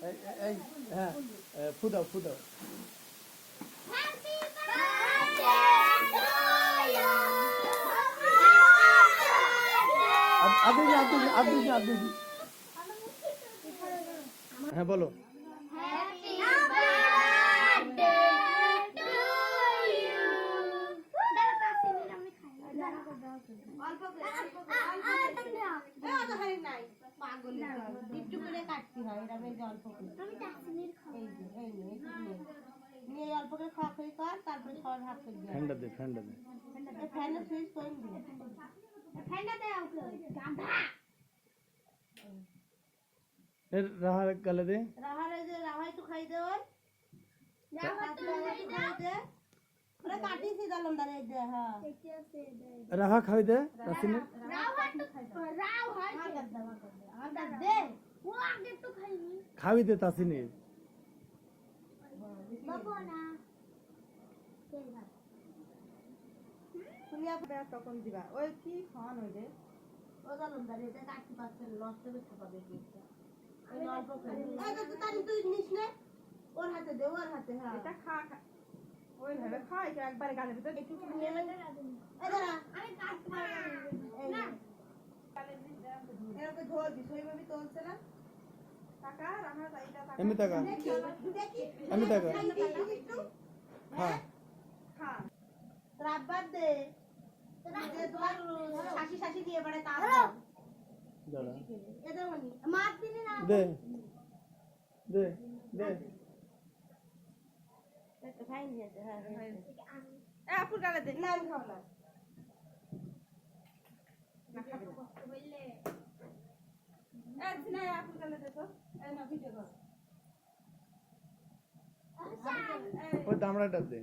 এই এই হ্যাঁ এ, ফু দাও ফু দাও Happy birthday to you. আব- আব্দুল আব্দুল আব্দুল আব্দুল হ্যাঁ বলো অল্প করে অল্প আ- করে আ- অল্প আর করে তুমি দাও। এ, অত খালি নাই পাগলের দল। একটু করে কাটতে হয় এটা বেশ অল্প করে আমি তার চিনির খাব। এই যে এই নে এইটুকু নে নিয়ে এই অল্প করে খাওয়া খাওয়ি কর তারপরে সবার হাত করে দিয়ে ফ্যানটা দে ফ্যানটা দে এই ফ্যানের সুইচ করে দিই ঠান্ডা দেয় ওকে। গাধা। এর রাহার গালে দে রাহার এই যে রাহা একটু খাই দে ওর যাও, হাত তারপরে ওর একটু খাই দে ওরা কাটিয়েছি দালম দাঁড়ে এই যে হ্যাঁ দেখতে আছে, দে। রাহা খাই দে তাসিনের রাও হাত তো- রাও হাত। আমার কাছে দে, তো। খাবি তখন দিবা। ওই কি খাওয়ান ওই রে ও এটা কাটতে পারছে নষ্ট ওই তো তার তুই নিস নে। ওর হাতে দে ওর হাতে হ্যাঁ। এটা খা খা। ওইভাবে খাই তো একবারে গালের ভিতরে একটু নিয়ে নে। এই দাঁড়া। আমি কাটতে পারব না। এমনি টাকা। দেখি দেখি। এমনি টাকা। খাই দিই একটু। হ্যাঁ। খা রাত বাদ দে। যে তোমার শাশি শাশি দিয়ে বেড়ে তার দাঁড়া। এটা মানে। মার দিনে না। দে। দে দে। একটা ফাইন দিয়েছে হ্যাঁ হ্যাঁ। এ আপুর গালে দে। না আমি খাব না না খাবে না বললে এ দিনা আপুর গালে দে তো এই না ভিডিও কর ওই দামড়াটা দে।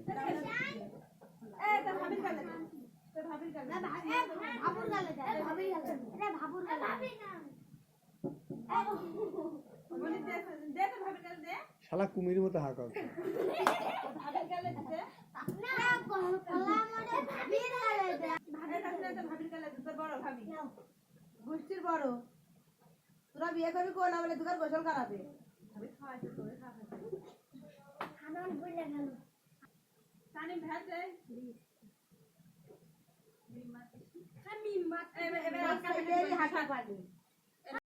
শালা কুমির মতো হাঁকা ভাবির মানে বড়। তোরা বিয়ে করবি কো না বলে দুবার গোসল করাবে? আমি খাওয়াইছে তোরে খাওয়াইছে খানা বলে গেল কানে ভাত দে আমি মাত এবে এবে এই হাঁটা পানি